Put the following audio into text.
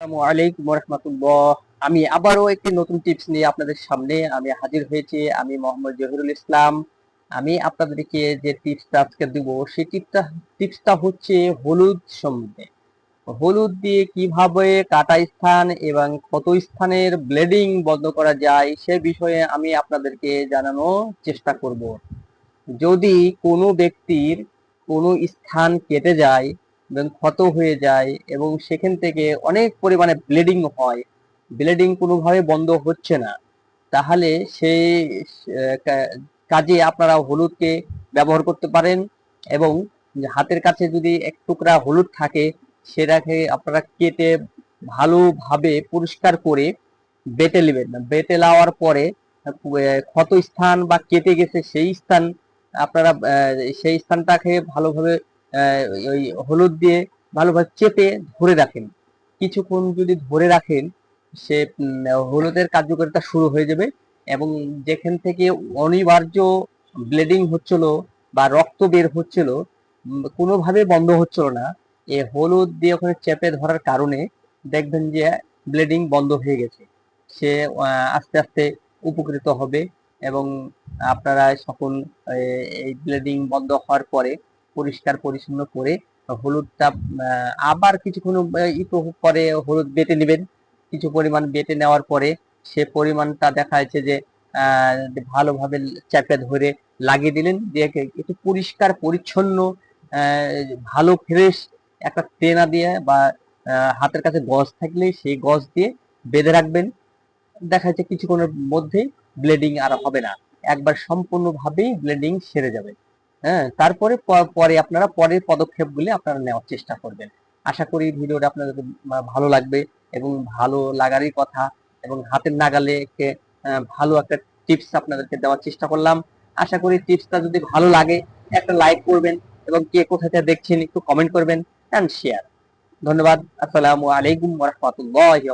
আসসালামু আলাইকুম রহমতুল্লাহ। আমি আবারও একটি নতুন টিপস নিয়ে আপনাদের সামনে আমি হাজির হয়েছি। আমি মোহাম্মদ জহিরুল ইসলাম। আমি আপনাদেরকে যে টিপসটা আজকে দিব সেই টিপসটা টিপসটা হচ্ছে হলুদ সম্বন্ধে। হলুদ দিয়ে কীভাবে কাটা স্থান এবং কত স্থানের ব্লেডিং বন্ধ করা যায়, সে বিষয়ে আমি আপনাদেরকে জানানোর চেষ্টা করব। যদি কোনো ব্যক্তির কোনো স্থান কেটে যায় এবং ক্ষত হয়ে যায় এবং সেখান থেকে অনেক পরিমাণে ব্লিডিং হয়। ব্লিডিং কোনোভাবে বন্ধ হচ্ছে না। তাহলে সেই কাজে আপনারা হলুদকে ব্যবহার করতে পারেন এবং হাতের কাছে যদি এক টুকরা হলুদ থাকে, সেটাকে আপনারা কেটে ভালোভাবে পরিষ্কার করে বেটে নেবেন। বেটে নেওয়ার পরে ক্ষত স্থান বা কেটে গেছে সেই স্থান, আপনারা সেই স্থানটাকে ভালোভাবে ওই হলুদ দিয়ে ভালোভাবে চেপে ধরে রাখেন। কিছুক্ষণ যদি ধরে রাখেন, সে হলুদের কার্যকারিতা শুরু হয়ে যাবে এবং যেখান থেকে অনিবার্য ব্লিডিং হচ্ছিল বা রক্ত বের হচ্ছিল কোনোভাবে বন্ধ হচ্ছিল না। এ হলুদ দিয়ে ওখানে চেপে ধরার কারণে দেখবেন যে ব্লিডিং বন্ধ হয়ে গেছে। সে আস্তে আস্তে উপকৃত হবে এবং আপনারা সকল এই ব্লিডিং বন্ধ হওয়ার পরে পরিষ্কার পরিচ্ছন্ন করে হলুদটা আবার কিছুক্ষণ একটু পরে হলুদ বেটে নেবেন। কিছু পরিমাণ বেটে নেওয়ার পরে সে পরিমাণটা দেখা যাচ্ছে যে ভালোভাবে চাপে ধরে লাগিয়ে দিলেন। দিয়ে একটু পরিষ্কার, পরিচ্ছন্ন ভালো ফ্রেশ একটা তেনা দিয়ে বা হাতের কাছে গজ থাকলে সেই গজ দিয়ে বেঁধে রাখবেন। দেখা যাচ্ছে কিছুক্ষণের মধ্যেই ব্লিডিং আর হবে না। একবার সম্পূর্ণভাবেই ব্লিডিং সেরে যাবে। হ্যাঁ তারপরে পরে আপনারা পরের পদক্ষেপগুলি আপনারা নেওয়ার চেষ্টা করবেন। আশা করি ভিডিওটা আপনাদের ভালো লাগবে এবং ভালো লাগারই কথা এবং হাতের নাগালে ভালো একটা টিপস আপনাদেরকে দেওয়ার চেষ্টা করলাম। আশা করি টিপসটা যদি ভালো লাগে, একটা লাইক করবেন এবং কে কোথা থেকে দেখছেন একটু কমেন্ট করবেন অ্যান্ড শেয়ার ধন্যবাদ। আসসালামু আলাইকুম ওরহমতুল্লাহি